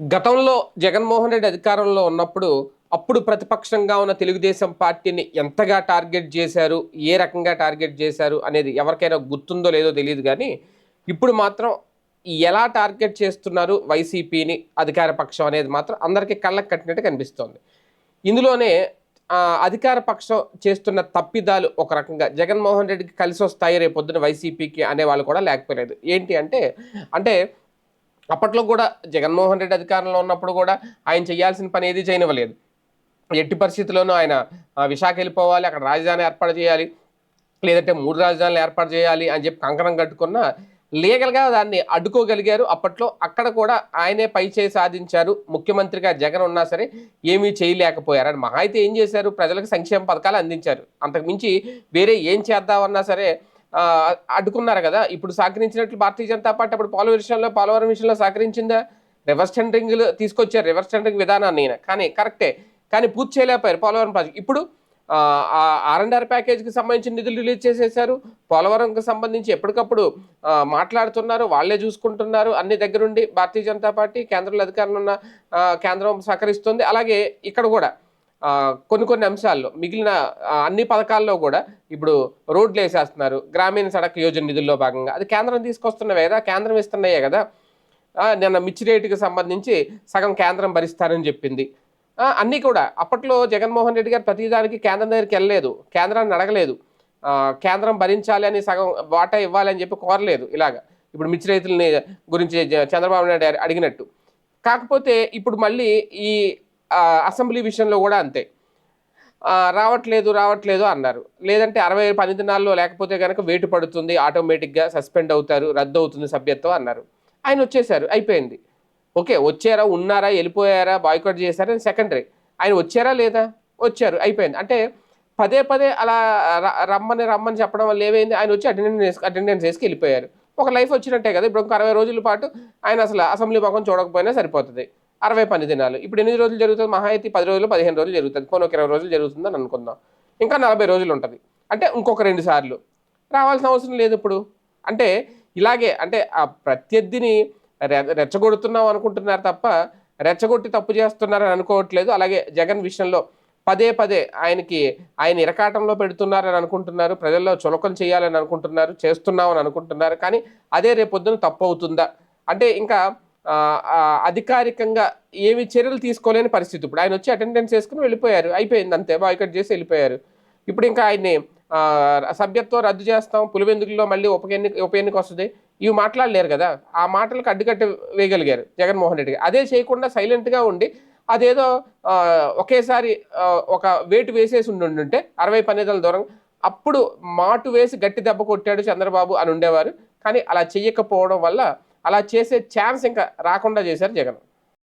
గతంలో జగన్మోహన్ రెడ్డి అధికారంలో ఉన్నప్పుడు అప్పుడు ప్రతిపక్షంగా ఉన్న తెలుగుదేశం పార్టీని ఎంతగా టార్గెట్ చేశారు ఏ రకంగా టార్గెట్ చేశారు అనేది ఎవరికైనా గుర్తుందో లేదో తెలియదు కానీ ఇప్పుడు మాత్రం ఎలా టార్గెట్ చేస్తున్నారు వైసీపీని అధికార పక్షం అనేది మాత్రం అందరికీ కళ్ళకు కట్టినట్టు కనిపిస్తోంది. ఇందులోనే అధికార పక్షం చేస్తున్న తప్పిదాలు ఒక రకంగా జగన్మోహన్ రెడ్డికి కలిసి వస్తాయి రేపొద్దున వైసీపీకి అనే వాళ్ళు కూడా లేకపోలేదు. ఏంటి అంటే అంటే అప్పట్లో కూడా జగన్మోహన్ రెడ్డి అధికారంలో ఉన్నప్పుడు కూడా ఆయన చేయాల్సిన పని ఏది చేయనివ్వలేదు. ఎట్టి పరిస్థితుల్లోనూ ఆయన విశాఖ వెళ్ళిపోవాలి అక్కడ రాజధాని ఏర్పాటు చేయాలి లేదంటే మూడు రాజధానులు ఏర్పాటు చేయాలి అని చెప్పి కంకణం కట్టుకున్న లీగల్గా దాన్ని అడ్డుకోగలిగారు. అప్పట్లో అక్కడ కూడా ఆయనే పై చేయి సాధించారు. ముఖ్యమంత్రిగా జగన్ ఉన్నా సరే ఏమీ చేయలేకపోయారు. అని మహా అయితే ఏం చేశారు? ప్రజలకు సంక్షేమ పథకాలు అందించారు. అంతకుమించి వేరే ఏం చేద్దామన్నా సరే అడ్డుకున్నారు కదా. ఇప్పుడు సహకరించినట్లు భారతీయ జనతా పార్టీ అప్పుడు పోలవరం విషయంలో పోలవరం విషయంలో సహకరించిందా? రివర్స్ టెండరింగ్ తీసుకొచ్చారు రివర్స్ టెండరింగ్ విధానాన్ని ఈయన. కానీ కరెక్టే. కానీ పూర్తి చేయలేకపోయారు పోలవరం ప్రాజెక్ట్. ఇప్పుడు ఆర్ఎన్ఆర్ ప్యాకేజ్కి సంబంధించిన నిధులు రిలీజ్ చేసేశారు. పోలవరంకి సంబంధించి ఎప్పటికప్పుడు మాట్లాడుతున్నారు. వాళ్ళే చూసుకుంటున్నారు అన్ని దగ్గరుండి. భారతీయ జనతా పార్టీ కేంద్రంలో అధికారంలో ఉన్న కేంద్రం సహకరిస్తుంది. అలాగే ఇక్కడ కూడా కొన్ని కొన్ని అంశాల్లో మిగిలిన అన్ని పథకాల్లో కూడా ఇప్పుడు రోడ్లు వేసేస్తున్నారు. గ్రామీణ సడక్ యోజన నిధుల్లో భాగంగా. అది కేంద్రం తీసుకొస్తున్నవే కదా కేంద్రం ఇస్తున్నాయే కదా? నిన్న మిర్చి రేటుకి సంబంధించి సగం కేంద్రం భరిస్తారని చెప్పింది. అన్నీ కూడా అప్పట్లో జగన్మోహన్ రెడ్డి గారు ప్రతిదానికి కేంద్రం దగ్గరికి వెళ్ళలేదు. కేంద్రాన్ని అడగలేదు. కేంద్రం భరించాలి అని సగం వాటా ఇవ్వాలి అని చెప్పి కోరలేదు ఇలాగా. ఇప్పుడు మిర్చి రైతులని గురించి చంద్రబాబు నాయుడు గారు అడిగినట్టు. కాకపోతే ఇప్పుడు మళ్ళీ ఈ అసెంబ్లీ విషయంలో కూడా అంతే. రావట్లేదు రావట్లేదు అన్నారు. లేదంటే అరవై పని దినాల్లో లేకపోతే కనుక వేటు పడుతుంది ఆటోమేటిక్గా సస్పెండ్ అవుతారు రద్దు అవుతుంది సభ్యత్వం అన్నారు. ఆయన వచ్చేసారు అయిపోయింది. ఓకే వచ్చారా ఉన్నారా వెళ్ళిపోయారా బాయ్కౌట్ చేశారా సెకండరీ. ఆయన వచ్చారా లేదా? వచ్చారు అయిపోయింది. అంటే పదే పదే అలా రమ్మని రమ్మని చెప్పడం వల్ల ఏమైంది? ఆయన వచ్చి అటెండెన్స్ అటెండెన్స్ వేసుకు వెళ్ళిపోయారు. ఒక లైఫ్ వచ్చినట్టే కదా ఇప్పుడు ఒక అరవై రోజుల పాటు ఆయన అసలు అసెంబ్లీ ముఖం చూడకపోయినా సరిపోతుంది. అరవై పని దినాలు. ఇప్పుడు ఎన్ని రోజులు జరుగుతుంది? మహా అయితే పది రోజులు పదిహేను రోజులు జరుగుతుంది. కొన్ని ఒక ఇరవై రోజులు జరుగుతుందని అనుకుందాం. ఇంకా నలభై రోజులు ఉంటుంది. అంటే ఇంకొక రెండు సార్లు. రావాల్సిన అవసరం లేదు ఇప్పుడు. అంటే ఇలాగే అంటే ఆ ప్రత్యర్థిని రె- రెచ్చగొడుతున్నాం అనుకుంటున్నారు తప్ప రెచ్చగొట్టి తప్పు చేస్తున్నారని అనుకోవట్లేదు. అలాగే జగన్ విషయంలో పదే పదే ఆయనకి ఆయన ఇరకాటంలో పెడుతున్నారని అనుకుంటున్నారు. ప్రజల్లో చులకం చేయాలని అనుకుంటున్నారు చేస్తున్నామని అనుకుంటున్నారు. కానీ అదే రేపొద్దున తప్పు అవుతుందా? అంటే ఇంకా అధికారికంగా ఏమి చర్యలు తీసుకోలేని పరిస్థితి. ఇప్పుడు ఆయన వచ్చి అటెండెన్స్ వేసుకుని వెళ్ళిపోయారు. అయిపోయింది అంతే. బాయ్కట్ చేసి వెళ్ళిపోయారు. ఇప్పుడు ఇంకా ఆయన్ని సభ్యత్వం రద్దు చేస్తాం. పులివెందుకులో మళ్ళీ ఉప ఎన్నిక ఉప ఎన్నిక వస్తుంది. ఇవి మాట్లాడలేరు కదా. ఆ మాటలకు అడ్డుకట్ట వేయగలిగారు జగన్మోహన్ రెడ్డి అదే చేయకుండా సైలెంట్గా ఉండి అదేదో ఒకేసారి ఒక వేటు వేసేసి ఉండుంటే అరవై పనిదల దూరం అప్పుడు మాటు వేసి గట్టి దెబ్బ కొట్టాడు చంద్రబాబు అని ఉండేవారు. కానీ అలా చెయ్యకపోవడం వల్ల అలా చేసే ఛాన్స్ ఇంకా రాకుండా చేశారు జగన్.